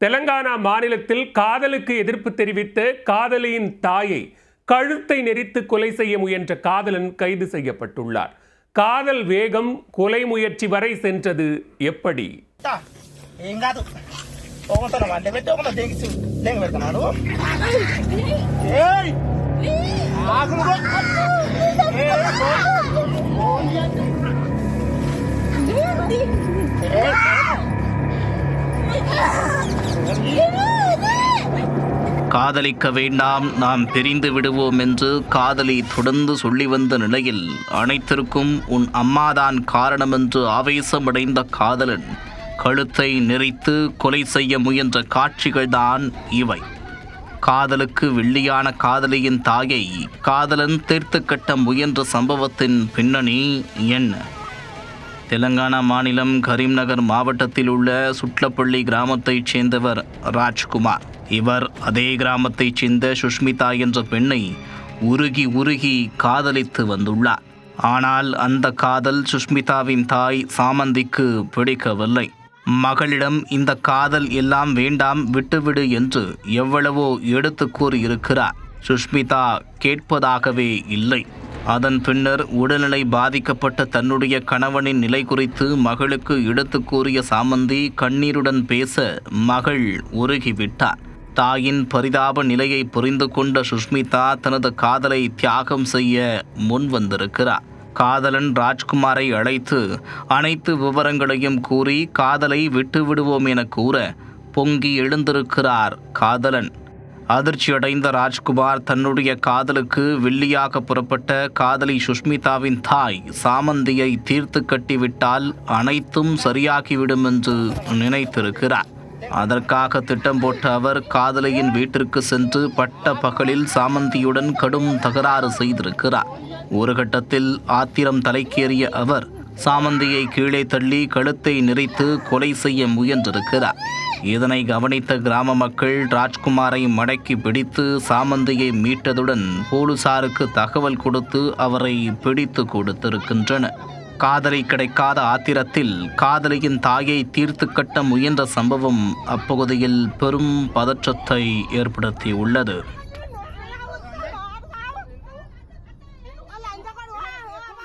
தெலங்கானா மாநிலத்தில் காதலுக்கு எதிர்ப்பு தெரிவித்த காதலியின் தாயை கழுத்தை நெரித்து கொலை செய்ய முயன்ற காதலன் கைது செய்யப்பட்டுள்ளார். காதல் வேகம் கொலை முயற்சி வரை சென்றது எப்படி? తా, காதலிக்க வேண்டாம் நாம் பிரிந்து விடுவோம் என்று காதலி தொடர்ந்து சொல்லி வந்த நிலையில் அனைத்திற்கும் உன் அம்மாதான் காரணம் என்று ஆவேசமடைந்த காதலன் கழுத்தை நெறித்து கொலை செய்ய முயன்ற காட்சிகள்தான் இவை. காதலுக்கு வெள்ளியான காதலியின் தாயை காதலன் தீர்த்து கட்ட முயன்ற சம்பவத்தின் பின்னணி என்ன? தெலங்கானா மாநிலம் கரீம்நகர் மாவட்டத்தில் உள்ள சுட்லப்பள்ளி கிராமத்தைச் சேர்ந்தவர் ராஜ்குமார். இவர் அதே கிராமத்தைச் சேர்ந்த சுஷ்மிதா என்ற பெண்ணை உருகி உருகி காதலித்து வந்துள்ளார். ஆனால் அந்த காதல் சுஷ்மிதாவின் தாய் சாமந்திக்கு பிடிக்கவில்லை. மகளிடம் இந்த காதல் எல்லாம் வேண்டாம் விட்டுவிடு என்று எவ்வளவோ எடுத்து கூறியிருக்கிறார். சுஷ்மிதா கேட்பதாகவே இல்லை. அதன் பின்னர் உடல்நிலை பாதிக்கப்பட்ட தன்னுடைய கணவனின் நிலை குறித்து மகளுக்கு எடுத்து கூறிய சாமந்தி கண்ணீருடன் பேச மகள் உருகிவிட்டார். தாயின் பரிதாப நிலையை புரிந்து கொண்ட சுஷ்மிதா தனது காதலை தியாகம் செய்ய முன் வந்திருக்கிறார் காதலன் ராஜ்குமாரை அழைத்து அனைத்து விவரங்களையும் கூறி காதலை விட்டு விடுவோம் என கூற பொங்கி எழுந்திருக்கிறார் காதலன். அதிர்ச்சியடைந்த ராஜ்குமார் தன்னுடைய காதலுக்கு வெள்ளியாக புறப்பட்ட காதலி சுஷ்மிதாவின் தாய் சாமந்தியை தீர்த்து கட்டிவிட்டால் அனைத்தும் சரியாகிவிடும் என்று நினைத்திருக்கிறார். அதற்காக திட்டம் போட்ட அவர் காதலியின் வீட்டிற்கு சென்று பட்ட பகலில் சாமந்தியுடன் கடும் தகராறு செய்திருக்கிறார். ஒரு கட்டத்தில் ஆத்திரம் தலைக்கேறிய அவர் சாமந்தியை கீழே தள்ளி கழுத்தை நிறைத்து கொலை செய்ய முயன்றிருக்கிறார். இதனை கவனித்த கிராம மக்கள் ராஜ்குமாரை மடக்கி பிடித்து சாமந்தியை மீட்டதுடன் போலீசாருக்கு தகவல் கொடுத்து அவரை பிடித்து கொடுத்திருக்கின்றனர். காதலை கிடைக்காத ஆத்திரத்தில் காதலியின் தாயை தீர்த்து கட்ட முயன்ற சம்பவம் அப்பகுதியில் பெரும் பதற்றத்தை ஏற்படுத்தியுள்ளது.